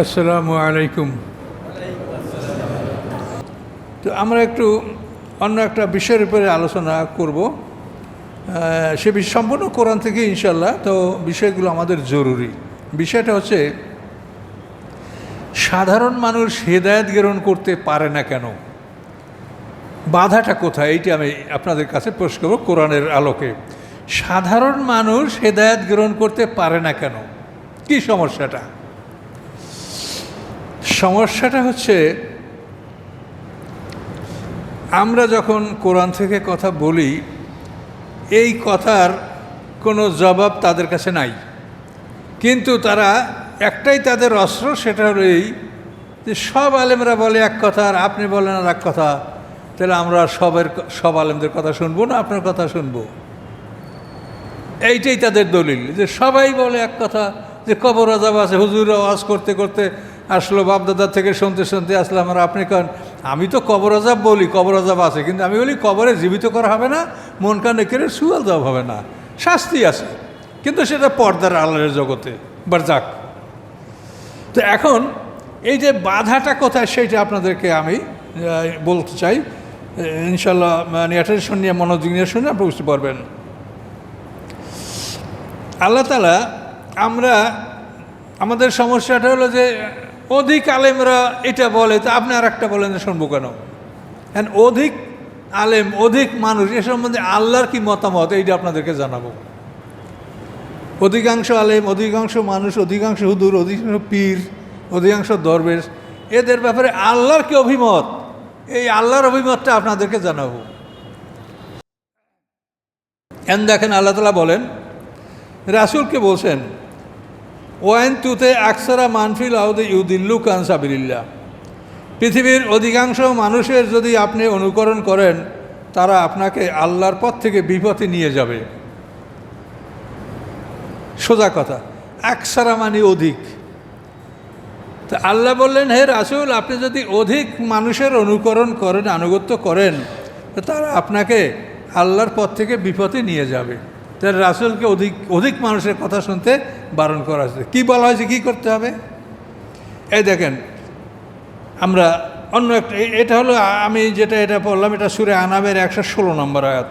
আসসালামু আলাইকুম। তো আমরা একটু অন্য একটা বিষয়ের উপরে আলোচনা করব। সে বিষয় সম্পূর্ণ কোরআন থেকে ইনশাল্লাহ তো বিষয়গুলো আমাদের জরুরি। বিষয়টা হচ্ছে, সাধারণ মানুষ হেদায়ত গ্রহণ করতে পারে না কেন? বাধাটা কোথায়? এইটি আমি আপনাদের কাছে প্রশ্ন করব কোরআনের আলোকে। সাধারণ মানুষ হেদায়ত গ্রহণ করতে পারে না কেন? কি সমস্যাটা? সমস্যাটা হচ্ছে, আমরা যখন কোরআন থেকে কথা বলি, এই কথার কোনো জবাব তাদের কাছে নাই। কিন্তু তারা একটাই তাদের অস্ত্র, সেটা হলো এই যে সব আলেমরা বলে এক কথা আর আপনি বলেন আর এক কথা, তাহলে আমরা সবের সব আলেমদের কথা শুনব না, আপনার কথা শুনব? এইটাই তাদের দলিল, যে সবাই বলে এক কথা, যে কবর আজাব আছে হুজুর আওয়াজ করতে করতে আসলো বাপদাদার থেকে শুনতে শুনতে আসলাম আর আপনি কন? আমি তো কবর আজাব বলি কবর আজাব আছে, কিন্তু আমি বলি, কবরে জীবিত করা হবে না, মন কানে কেড়ে সুয়াল দেওয়া হবে না, শাস্তি আছে। কিন্তু সেটা পর্দার আল্লাহের জগতে বারজাক তো এখন এই যে বাধাটা কোথায় সেইটা আপনাদেরকে আমি বলতে চাই। ইনশাল্লাহ মানে অ্যাটেনশন নিয়ে, মনোযোগ নিয়ে শুনে আপনি বুঝতে পারবেন। আল্লাহ তালা আমরা, আমাদের সমস্যাটা হলো যে অধিক আলেমরা এটা বলে, তো আপনি আর একটা বলেন শুনব কেন? হ্যাঁ অধিক আলেম, অধিক মানুষ, এ সম্বন্ধে আল্লাহর কি মতামত? এইটা আপনাদেরকে জানাব। অধিকাংশ আলেম, অধিকাংশ মানুষ, অধিকাংশ হুদুর অধিকাংশ পীর, অধিকাংশ দরবেশ, এদের ব্যাপারে আল্লাহর কি অভিমত? এই আল্লাহর অভিমতটা আপনাদেরকে জানাব। এন দেখেন আল্লাহ তালা বলেন, রাসুলকে বলছেন ওয়াইন তুতে আকসারা মানফিল আউদে ইউদিল্লু কানসাবিল্লা পৃথিবীর অধিকাংশ মানুষের যদি আপনি অনুকরণ করেন, তারা আপনাকে আল্লাহর পথ থেকে বিপথে নিয়ে যাবে। সোজা কথা একসারা মানে অধিক। তা আল্লাহ বললেন, হে রাসুল, আপনি যদি অধিক মানুষের অনুকরণ করেন, আনুগত্য করেন তারা আপনাকে আল্লাহর পথ থেকে বিপথে নিয়ে যাবে। তার রাসুলকে অধিক অধিক মানুষের কথা শুনতে বারণ করা হয়েছে। কী বলা হয়েছে, কী করতে হবে? এই দেখেন, আমরা অন্য একটা এটা হলো আমি যেটা এটা পড়লাম এটা সুরে আনাবের একশো ষোলো নম্বর আয়াত।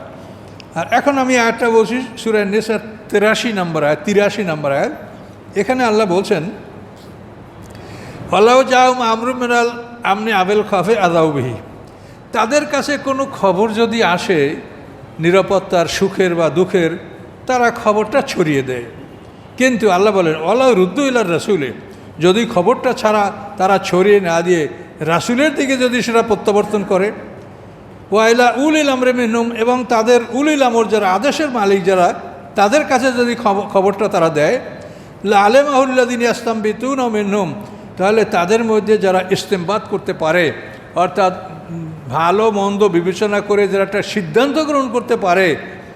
আর এখন আমি আয়াতটা বলছি, সুরে নেশার তেরাশি নম্বর আয়াত, তিরাশি নম্বর আয়াত। এখানে আল্লাহ বলছেন, আল্লাহ যাও আমরু মেনাল আমনি আবেল খাফে আদাউবিহি তাদের কাছে কোনো খবর যদি আসে, নিরাপত্তার, সুখের বা দুঃখের, তারা খবরটা ছড়িয়ে দেয়। কিন্তু আল্লাহ বলেন আল্লাহ রুদ্দুল্লাহ রাসুলে। যদি খবরটা ছাড়া তারা ছড়িয়ে না দিয়ে রাসুলের দিকে যদি সেটা প্রত্যাবর্তন করে। ওয়াইলা উল ইলামরে মিনুম এবং তাদের উল ইলামর যারা আদেশের মালিক যারা, তাদের কাছে যদি খবরটা তারা দেয় আলেম আহুল্লাদিন ইসলাম বিতুন ও মিনুম তাহলে তাদের মধ্যে যারা ইস্তেমবাদ করতে পারে, অর্থাৎ ভালো মন্দ বিবেচনা করে যারা একটা সিদ্ধান্ত গ্রহণ করতে পারে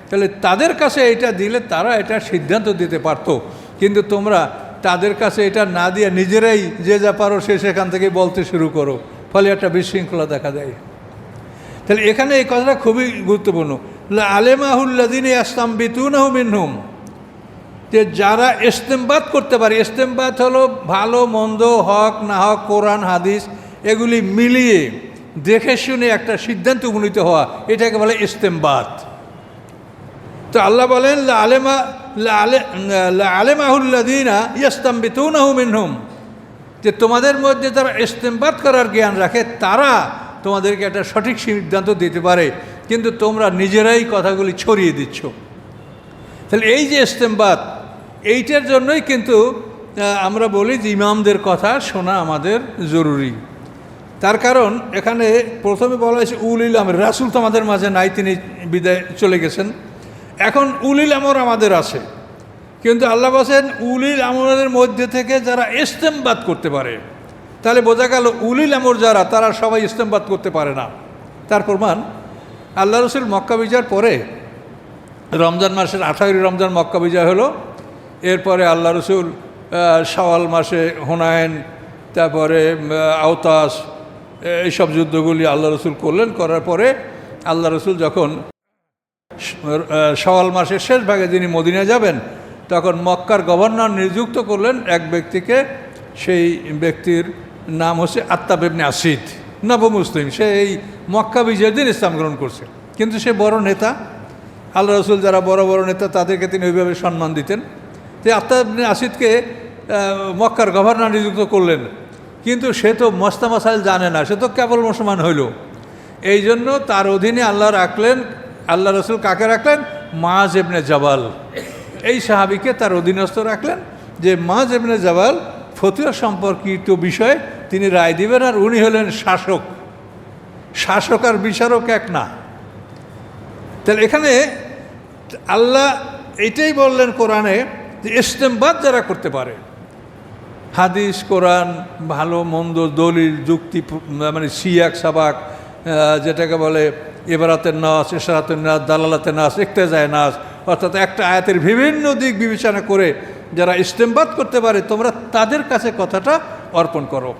তাহলে তাদের কাছে এটা দিলে তারা এটা সিদ্ধান্ত দিতে পারতো। কিন্তু তোমরা তাদের কাছে এটা না দিয়ে নিজেরাই যে যা পারো সে সেখান থেকে বলতে শুরু করো। ফলে একটা বিশৃঙ্খলা দেখা দেয়। তাহলে এখানে এই কথাটা খুবই গুরুত্বপূর্ণ। আলেমাহুল্লাদিন আসলাম বিতুনাহু মিনহুম। যে যারা ইস্তেমবাদ করতে পারে, ইস্তেমবাদ হলো ভালো, মন্দ, হক, না হক, কোরআন, হাদিস, এগুলি মিলিয়ে দেখে শুনে একটা সিদ্ধান্ত উপনীত হওয়া। এটাকে বলে ইস্তেমবাদ। তো আল্লাহ বলেন আলেমা আলেমাহুল্লাদিনা ইয়াস্তাম বিতুনাহু মিনহুম। যে তোমাদের মধ্যে যারা ইস্তেমবাদ করার জ্ঞান রাখে, তারা তোমাদেরকে একটা সঠিক সিদ্ধান্ত দিতে পারে। কিন্তু তোমরা নিজেরাই কথাগুলি ছড়িয়ে দিচ্ছ। তাহলে এই যে ইস্তেমবাদ, এইটার জন্যই কিন্তু আমরা বলি যে ইমামদের কথা শোনা আমাদের জরুরি। তার কারণ এখানে প্রথমে বলা হয়েছে উল ইলাম রাসুল তো আমাদের মাঝে নাই, তিনি বিদায় চলে গেছেন। এখন উলিল আমর আমাদের আছে। কিন্তু আল্লাহ বলছেন উলিল আমরের মধ্যে থেকে যারা ইস্তেমবাদ করতে পারে তাহলে বোঝা গেল উলিল আমর যারা তারা সবাই ইস্তেমবাদ করতে পারে না। তার প্রমাণ আল্লাহ রসুল মক্কা বিজয়ের পরে রমজান মাসের আঠারোই রমজান মক্কা বিজয় হলো। এরপরে আল্লাহ রসুল আহ, শাওয়াল মাসে হুনায়ন তারপরে আওতাস এইসব যুদ্ধগুলি আল্লাহ রসুল করলেন। করার পরে আল্লাহ রসুল যখন সওয়াল মাসের শেষ ভাগে যিনি মদিনা যাবেন, তখন মক্কার গভর্নর নিযুক্ত করলেন এক ব্যক্তিকে। সেই ব্যক্তির নাম হচ্ছে আত্মাবেবনে আসিদ নব মুসলিম। সে এই মক্কা বিজয়ের দিন ইসলাম গ্রহণ করছে। কিন্তু সে বড় নেতা। আল্লাহ রসুল যারা বড় বড় নেতা, তাদেরকে তিনি ওইভাবে সম্মান দিতেন। তো আত্মাবনে আসিদকে মক্কার গভর্নর নিযুক্ত করলেন। কিন্তু সে তো মস্তা মশাইল জানে না, সে তো কেবল মুসলমান হইল। এই জন্য তার অধীনে আল্লাহ রাখলেন আল্লাহ রসুল কাকে রাখলেন? মাজ এবনে জবাল। এই সাহাবিকে তার অধীনস্থ রাখলেন যে মাজ এবনে জবাল ফতুয়া সম্পর্কিত বিষয়ে তিনি রায় দিবেন আর উনি হলেন শাসক। শাসক আর বিচারক এক না। তাহলে এখানে আল্লাহ এটাই বললেন কোরআনে যে ইস্তেমবাদ যারা করতে পারে, হাদিস, কোরআন, ভালো, মন্দ, দলিল, যুক্তি মানে সিয়াক সাবাক যেটাকে বলে এবারাতের নাচ, এশারাতের নাচ, দালালাতের নাচ যায় নাচ, অর্থাৎ একটা আয়াতের বিভিন্ন দিক বিবেচনা করে যারা ইস্তেমবাদ করতে পারে, তোমরা তাদের কাছে কথাটা অর্পণ করো।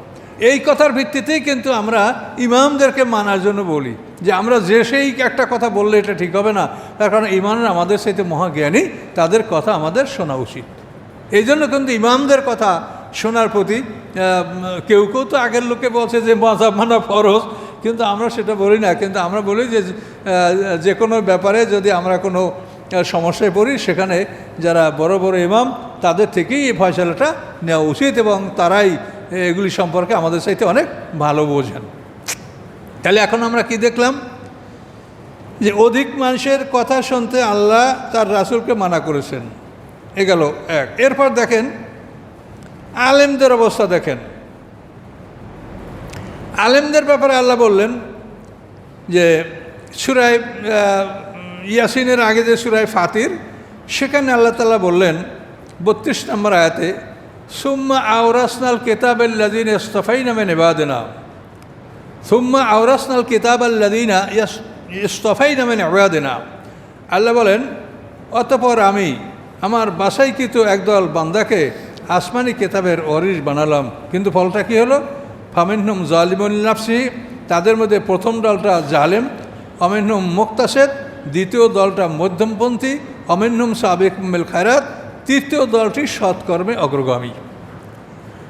এই কথার ভিত্তিতেই কিন্তু আমরা ইমামদেরকে মানার জন্য বলি, যে আমরা যে সেই একটা কথা বললে এটা ঠিক হবে না। তার কারণ ইমানের আমাদের সাথে মহাজ্ঞানী, তাদের কথা আমাদের শোনা উচিত। এই জন্য কিন্তু ইমামদের কথা শোনার প্রতি কেউ কেউ তো আগের লোকে বলছে যে মজাব মানা ফরজ কিন্তু আমরা সেটা বলি না, কিন্তু আমরা বলি যে যে কোনো ব্যাপারে যদি আমরা কোনো সমস্যায় পড়ি, সেখানে যারা বড় বড় ইমাম, তাদের থেকেই এই ফয়সালাটা নেওয়া উচিত এবং তারাই এগুলি সম্পর্কে আমাদের সাথে অনেক ভালো বোঝেন। তাহলে এখন আমরা কি দেখলাম? যে অধিক মানুষের কথা শুনতে আল্লাহ তার রাসূলকে মানা করেছেন। এ গেল এক। এরপর দেখেন, আলেমদের অবস্থা দেখেন। আলেমদের ব্যাপারে আল্লাহ বললেন যে সুরায় ইয়াসিনের আগে যে সুরায় ফাতির, সেখানে আল্লাহ তালা বললেন বত্রিশ নম্বর আয়াতে, সুম্মা আওরাসনাল কেতাবের লাদিন ইস্তফাই নামে নেবাদেনা সুম্মা আওরাসনাল কিতাব আল্লাদিনা ইস্তফাই নামে নেবাদেনা আল্লাহ বলেন, অতপর আমি আমার বাসাইকৃত একদল বান্দাকে আসমানি কেতাবের অরিস বানালাম। কিন্তু ফলটা কি হলো? ফামিনহুম নাফসি, তাদের মধ্যে প্রথম দলটা জালেম, অমিনহুম মুক্তাসেদ, দ্বিতীয় দলটা মধ্যমপন্থী, অমিনহুম সাবেক মেল খায়রাত, তৃতীয় দলটি সৎকর্মে অগ্রগামী।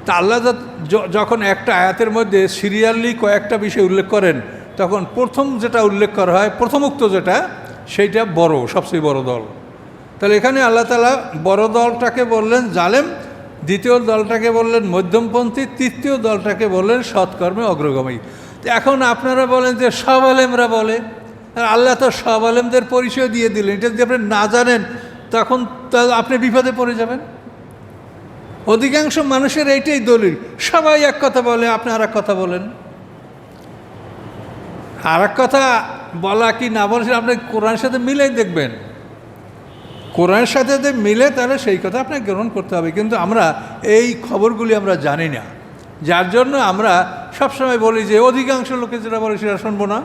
তা আল্লাহ যখন একটা আয়াতের মধ্যে সিরিয়ালি কয়েকটা বিষয় উল্লেখ করেন, তখন প্রথম যেটা উল্লেখ করা হয়, প্রথমোক্ত যেটা, সেইটা বড়, সবচেয়ে বড় দল। তাহলে এখানে আল্লাহ তালা বড় দলটাকে বললেন জালেম দ্বিতীয় দলটাকে বললেন মধ্যমপন্থী, তৃতীয় দলটাকে বললেন সৎকর্মে অগ্রগামী। তো এখন আপনারা বলেন যে সব আলেমরা বলে আল্লাহ তো সব আলেমদের পরিচয় দিয়ে দিলেন। এটা যদি আপনি না জানেন, তখন আপনি বিপদে পড়ে যাবেন। অধিকাংশ মানুষের এইটাই দলিল। সবাই এক কথা বলে, আপনি আর কথা বলেন। আর কথা বলা কি না বলা, সেটা আপনি কোরআনের সাথে মিলেই দেখবেন। কোরআনের সাথে যদি মিলে, তাহলে সেই কথা আপনাকে গ্রহণ করতে হবে। কিন্তু আমরা এই খবরগুলি আমরা জানি না। যার জন্য আমরা সবসময় বলি যে, অধিকাংশ লোকে যেটা বলে, সেটা শুনব না।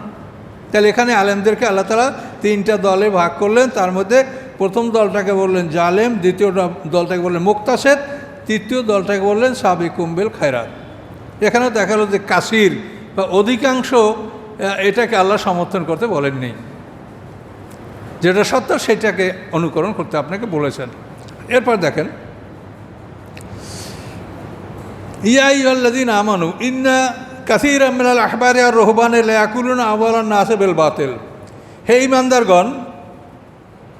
তাহলে এখানে আলেমদেরকে আল্লাহ তালা তিনটা দলে ভাগ করলেন। তার মধ্যে প্রথম দলটাকে বললেন জালেম, দ্বিতীয় দলটাকে বললেন মুক্তাসেদ, তৃতীয় দলটাকে বললেন সাবি কুম্বেল খায়রাত। এখানে দেখা গেল যে কাসির বা অধিকাংশ এটাকে আল্লাহ সমর্থন করতে বলেননি। যেটা সত্য সেটাকে অনুকরণ করতে আপনাকে বলেছেন। এরপর দেখেন ইয়াইল্লাদিন আমানু, ইন্না কাসির আমিনাল আহবারে আর রহবানে লেয়াকুলুন আওয়ালান নাসে বেল বাতিল। হে ইমানদারগণ,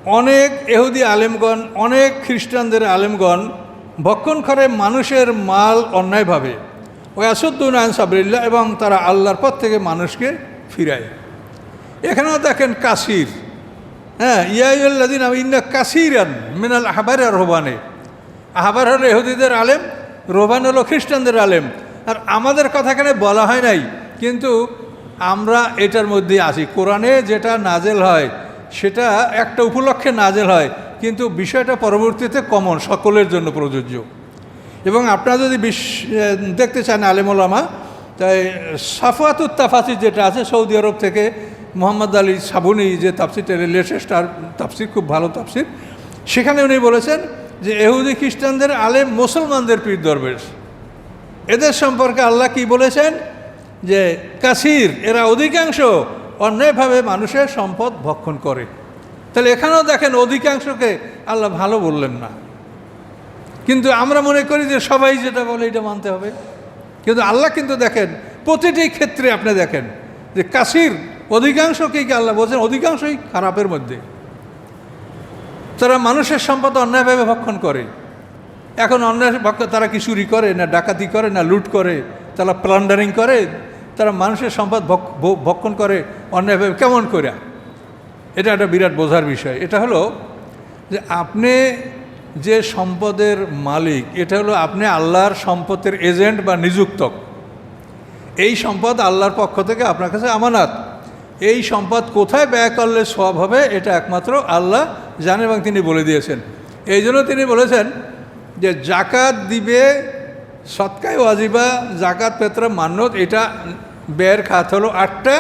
অনেক এহুদি আলেমগণ, অনেক খ্রিস্টানদের আলেমগণ, ভক্ষণ করে মানুষের মাল অন্যায়ভাবে ওই আসুদ্দিন আইন সাবরিল্লা এবং তারা আল্লাহর পথ থেকে মানুষকে ফিরায়। এখানেও দেখেন কাসির। হ্যাঁ ইয়াইল্লাদিন ইন্না কাসিরান মিনাল আহবার রোবানে। আহবার হলো এহুদিদের আলেম, রোবান হলো খ্রিস্টানদের আলেম। আর আমাদের কথা এখানে বলা হয় নাই, কিন্তু আমরা এটার মধ্যে আছি কোরআনে যেটা নাজেল হয়, সেটা একটা উপলক্ষে নাজেল হয়, কিন্তু বিষয়টা পরবর্তীতে কমন, সকলের জন্য প্রযোজ্য। এবং আপনারা যদি বিশ দেখতে চান আলেমুলামা তাই সাফাতুত তাফাসির যেটা আছে সৌদি আরব থেকে মোহাম্মদ আলী সাবুনি যে তাফসিরটা লেটেস্ট আর তাফসির খুব ভালো তাফসির। সেখানে উনি বলেছেন যে এহুদি খ্রিস্টানদের আলেম মুসলমানদের পীর দরবেশ। এদের সম্পর্কে আল্লাহ কি বলেছেন? যে কাসির, এরা অধিকাংশ অন্যায়ভাবে মানুষের সম্পদ ভক্ষণ করে। তাহলে এখানেও দেখেন অধিকাংশকে আল্লাহ ভালো বললেন না। কিন্তু আমরা মনে করি যে সবাই যেটা বলে এটা মানতে হবে। কিন্তু আল্লাহ কিন্তু দেখেন, প্রতিটি ক্ষেত্রে আপনি দেখেন যে কাশির অধিকাংশকেই কি আল্লাহ বলছেন, অধিকাংশই খারাপের মধ্যে। তারা মানুষের সম্পদ অন্যায়ভাবে ভক্ষণ করে। এখন অন্যায় তারা কি চুরি করে, না ডাকাতি করে, না লুট করে, তারা প্লান্ডারিং করে, তারা মানুষের সম্পদ ভক্ষণ করে অন্যায়ভাবে কেমন করে? এটা একটা বিরাট বোঝার বিষয়। এটা হলো যে আপনি যে সম্পদের মালিক, এটা হলো আপনি আল্লাহর সম্পদের এজেন্ট বা নিযুক্তক এই সম্পদ আল্লাহর পক্ষ থেকে আপনার কাছে আমানত। এই সম্পদ কোথায় ব্যয় করলে সব হবে, এটা একমাত্র আল্লাহ জানে এবং তিনি বলে দিয়েছেন। এই জন্য তিনি বলেছেন যে জাকাত দিবে সৎকায় ওয়াজিবা, জাকাত পেত্র মান্যত এটা ব্যয়ের খাত হলো আটটা,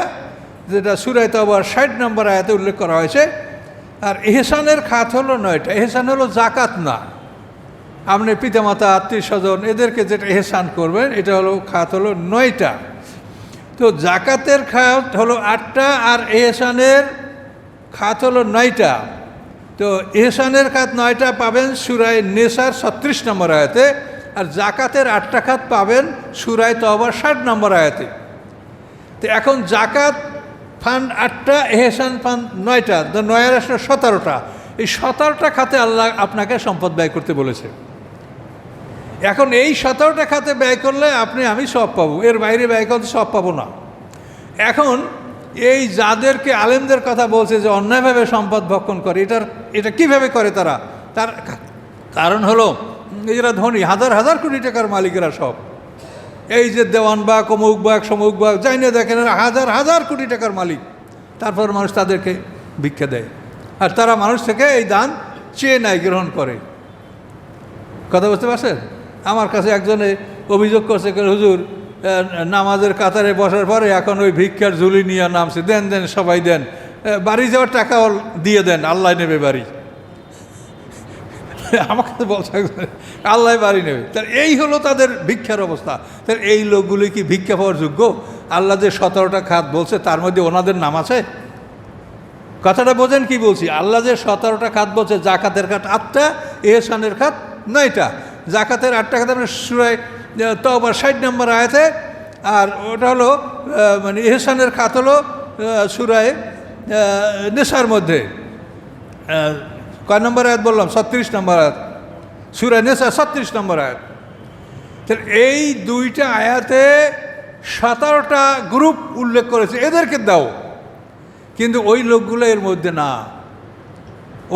যেটা সুরাইতে আবার ষাট নম্বর আয়াতে উল্লেখ করা হয়েছে। আর এহসানের খাত হলো নয়টা, এহসান হলো জাকাত না। আপনি পিতামাতা, আত্মীয় স্বজন, এদেরকে যেটা এহসান করবেন, এটা হলো খাত হলো নয়টা। তো জাকাতের খাত হলো আটটা আর এহসানের খাত হলো নয়টা। তো এহসানের খাত নয়টা পাবেন সুরায় নেশার ছত্রিশ নম্বর আয়াতে আর জাকাতের আটটা খাত পাবেন সুরায় তবার ষাট নম্বর আয়াতে। তো এখন জাকাত ফান্ড আটটা, এহসান ফান্ড নয়টা, তো নয়ের আসলে সতেরোটা। এই সতেরোটা খাতে আল্লাহ আপনাকে সম্পদ ব্যয় করতে বলেছে। এখন এই সতেরোটা খাতে ব্যয় করলে আপনি, আমি সব পাবো। এর বাইরে ব্যয় করতে সব পাবো না। এখন এই যাদেরকে, আলেমদের কথা বলছে যে অন্যায়ভাবে সম্পদ ভক্ষণ করে, এটার, এটা কীভাবে করে তারা? তার কারণ হলো এরা ধনী, হাজার হাজার কোটি টাকার মালিকেরা সব। এই যে দেওয়ান বাগ অমুক বাগ সমুক বাগ যাই না দেখেন, হাজার হাজার কোটি টাকার মালিক। তারপর মানুষ তাদেরকে ভিক্ষা দেয়। আর তারা মানুষ থেকে এই দান চেয়ে নেয় গ্রহণ করে। কথা বুঝতে পারছেন? আমার কাছে একজনে অভিযোগ করছে হুজুর নামাজের কাতারে বসার পরে এখন ওই ভিক্ষার ঝুলি নিয়ে নামছে। দেন দেন, সবাই দেন। বাড়ি যাওয়ার টাকাও দিয়ে দেন, আল্লাহ নেবে বাড়ি। আমাকে তো বলছে আল্লাহ বাড়ি নেবে। তার এই হলো তাদের ভিক্ষার অবস্থা। তার এই লোকগুলি কি ভিক্ষা পাওয়ার যোগ্য? আল্লাহ যে সতেরোটা খাত বলছে, তার মধ্যে ওনাদের নাম আছে? কথাটা বোঝেন কি বলছি? আল্লাহ যে সতেরোটা খাত বলছে, জাকাতের খাত আটটা, এহসানের খাত নয়টা। জাকাতের আটটা খাত আমরা সুরায় তো আবার ষাট নম্বর আয়াতে, আর ওটা হলো মানে এহসানের খাত হলো সুরায় নেশার মধ্যে। কয় নম্বর আয়াত বললাম? ছত্রিশ নম্বর আয়াত। সুরায় নেশা ছত্রিশ নম্বর আয়াত। তাহলে এই দুইটা আয়াতে সতেরোটা গ্রুপ উল্লেখ করেছে। এদেরকে দাও। কিন্তু ওই লোকগুলো এর মধ্যে না।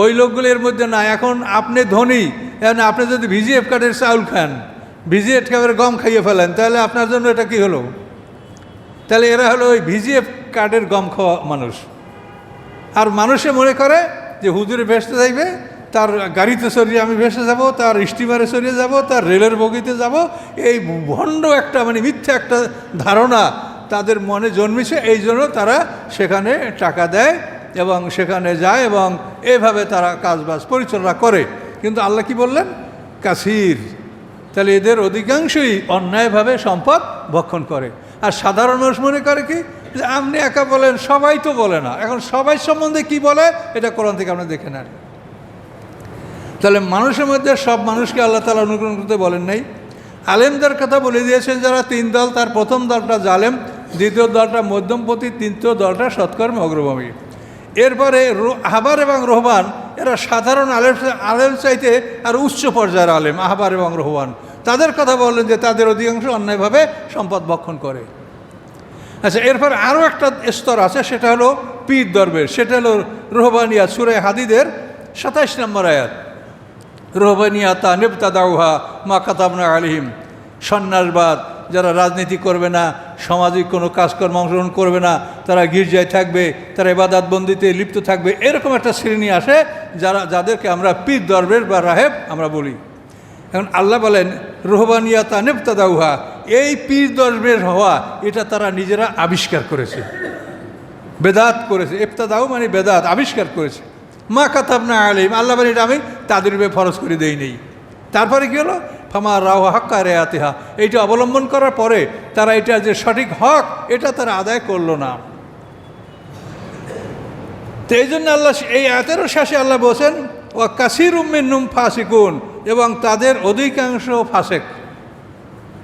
ওই লোকগুলো এর মধ্যে না এখন আপনি ধনী, এখন আপনি যদি ভিজিএফ কার্ডের চাউল খান ভিজিএফ কার্ডের গম খাইয়ে ফেলেন, তাহলে আপনার জন্য এটা কি হলো? তাহলে এরা হলো ওই ভিজিএফ কার্ডের গম খাওয়া মানুষ। আর মানুষে মনে করে যে হুজুরে ভেসতে যাইবে, তার গাড়িতে সরিয়ে আমি ভেসে যাব, তার স্টিমারে সরিয়ে যাব, তার রেলের বগিতে যাব। এই ভণ্ড একটা মানে মিথ্যা একটা ধারণা তাদের মনে জন্মেছে, এই জন্য তারা সেখানে টাকা দেয়। এবং সেখানে যায় এবং এভাবে তারা কাজবাজ পরিচালনা করে। কিন্তু আল্লাহ কি বললেন? কাসির। তাহলে এদের অধিকাংশই অন্যায়ভাবে সম্পদ ভক্ষণ করে। আর সাধারণ মানুষ মনে করে কি? যে আপনি একা বলেন, সবাই তো বলে না। এখন সবাই সম্বন্ধে কি বলে? এটা কোরআন থেকে আপনি দেখে নেন। তাহলে মানুষের মধ্যে সব মানুষকে আল্লাহ তালা অনুগ্রহণ করতে বলেন নাই। আলেমদের কথা বলে দিয়েছেন যারা তিন দল, তার প্রথম দলটা জালেম, দ্বিতীয় দলটা মধ্যমপতি তৃতীয় দলটা সৎকর্মে অগ্রগামী। এরপরে আহবার এবং রোহবান, এরা সাধারণ আলেম আলেম চাইতে আর উচ্চ পর্যায়ের আলেম, আহবার এবং রোহবান। তাদের কথা বললেন যে তাদের অধিকাংশ অন্যায়ভাবে সম্পদ ভক্ষণ করে। আচ্ছা এরপর আরও একটা স্তর আছে, সেটা হলো পীর দরবের সেটা হলো রোহবানিয়া সুরে হাদিদের সাতাইশ নম্বর আয়াত। রোহবানিয়া তা নেবতা দাউহা মা কাতাবনা আলিহিম সন্ন্যাসবাদ, যারা রাজনীতি করবে না সামাজিক কোনো কাজকর্ম অংশগ্রহণ করবে না, তারা গির্জায় থাকবে, তারা এবাদাত বন্দিতে লিপ্ত থাকবে, এরকম একটা শ্রেণি আসে যারা, যাদেরকে আমরা পীর দরবের বা রাহেব আমরা বলি। এখন আল্লাহ বলেন রোহবানিয়া তা নেবতা এই পীর দরবের হওয়া, এটা তারা নিজেরা আবিষ্কার করেছে। বেদাত করেছে। ইফতাদাও মানে বেদাত, আবিষ্কার করেছে। মা কাতাব না আলিম আল্লাহ বলেন, এটা আমি তাদের উপরে ফরজ করে দেই নেই। তারপরে কি হলো? ফামা রাও হাক্কা রেয়াতিহা। এইটা অবলম্বন করার পরে তারা এটা যে সঠিক হক, এটা তারা আদায় করল না। তো এই জন্য আল্লাহ এই আয়াতেরও শেষে আল্লাহ বলছেন ও কাসির উম্মিন নুম ফাসিকুন এবং তাদের অধিকাংশ ফাসেক।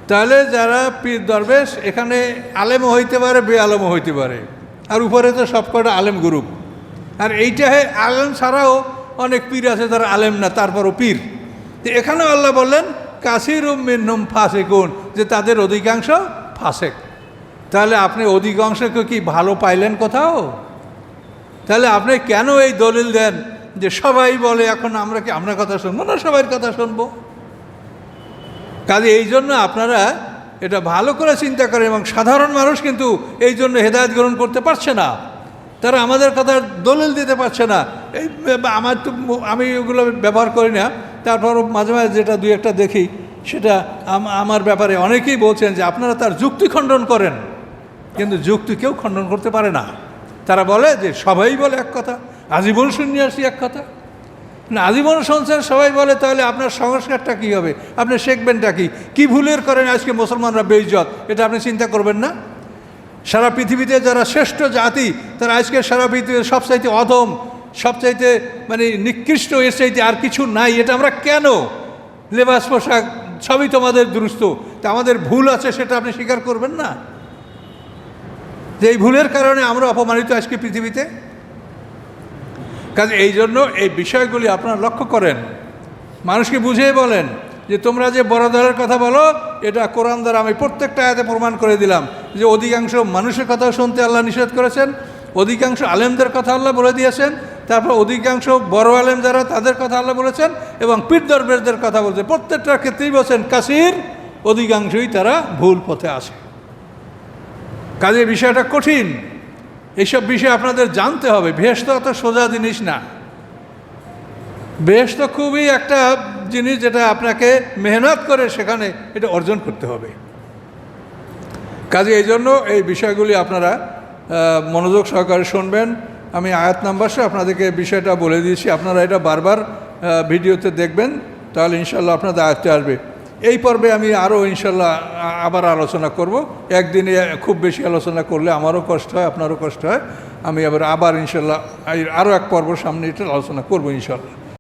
তাহলে যারা পীর দরবেশ, এখানে আলেমও হইতে পারে বে আলেমও হইতে পারে। আর উপরে তো সবকটা আলেম গ্রুপ। আর এইটা আলেম ছাড়াও অনেক পীর আছে তারা আলেম না, তারপরও পীর। তো এখানেও আল্লাহ বললেন কাসির মিন্নুম ফাসেকুন, যে তাদের অধিকাংশ ফাসেক। তাহলে আপনি অধিকাংশকে কি ভালো পাইলেন কোথাও? তাহলে আপনি কেন এই দলিল দেন যে সবাই বলে, এখন আমরা কি, আমরা কথা শুনব না সবার কথা শুনব? কাজে এই জন্য আপনারা এটা ভালো করে চিন্তা করেন এবং সাধারণ মানুষ কিন্তু এই জন্য হেদায়ত গ্রহণ করতে পারছে না। তারা আমাদের কথা দলিল দিতে পারছে না। এই, আমার তো আমি ওগুলো ব্যবহার করি না। তারপর মাঝে মাঝে যেটা দুই একটা দেখি, সেটা আমার ব্যাপারে অনেকেই বলছেন যে আপনারা তার যুক্তি খণ্ডন করেন। কিন্তু যুক্তি কেউ খণ্ডন করতে পারে না। তারা বলে যে সবাই বলে এক কথা, আজীবন সন্ন্যাসী এক কথা। না, আজীবন শুনছেন সবাই বলে, তাহলে আপনার সংস্কারটা কী হবে? আপনি শিখবেনটা কি? কী ভুলের করেন আজকে মুসলমানরা বেইজত এটা আপনি চিন্তা করবেন না? সারা পৃথিবীতে যারা শ্রেষ্ঠ জাতি, তারা আজকে সারা পৃথিবীতে সবচাইতে অধম, সবচাইতে মানে নিকৃষ্ট, এর চাইতে আর কিছু নাই। এটা আমরা কেন? লেবাস, পোশাক, সবই তোমাদের দুরুস্ত। তা আমাদের ভুল আছে সেটা আপনি স্বীকার করবেন না? যে এই ভুলের কারণে আমরা অপমানিত আজকে পৃথিবীতে? কাজে এই জন্য এই বিষয়গুলি আপনারা লক্ষ্য করেন। মানুষকে বুঝিয়ে বলেন। যে তোমরা যে বড় দলের কথা বলো, এটা কোরআন দ্বারা আমি প্রত্যেকটা আয়াতে প্রমাণ করে দিলাম যে অধিকাংশ মানুষের কথা শুনতে আল্লাহ নিষেধ করেছেন, অধিকাংশ আলেমদের কথা আল্লাহ বলে দিয়েছেন, তারপর অধিকাংশ বড় আলেম যারা তাদের কথা আল্লাহ বলেছেন এবং পীর কথা বলছেন প্রত্যেকটার ক্ষেত্রেই বলছেন, কাসির, অধিকাংশই তারা ভুল পথে আসে কাজে বিষয়টা কঠিন। এইসব বিষয় আপনাদের জানতে হবে। ভেস তো অত সোজা জিনিস না। বেশ তো খুবই একটা জিনিস যেটা আপনাকে মেহনত করে সেখানে এটা অর্জন করতে হবে। কাজে এই জন্য এই বিষয়গুলি আপনারা মনোযোগ সহকারে শুনবেন। আমি আয়াত নাম্বার আপনাদেরকে বিষয়টা বলে দিয়েছি। আপনারা এটা বারবার ভিডিওতে দেখবেন, তাহলে ইনশাল্লাহ আপনাদের আয়ত্তে আসবে। এই পর্বে আমি আরও ইনশাল্লাহ আবার আলোচনা করব। একদিনে খুব বেশি আলোচনা করলে আমারও কষ্ট হয়, আপনারও কষ্ট হয়। আমি আবার আবার ইনশাল্লাহ আরও এক পর্ব সামনে এটা আলোচনা করব ইনশাল্লাহ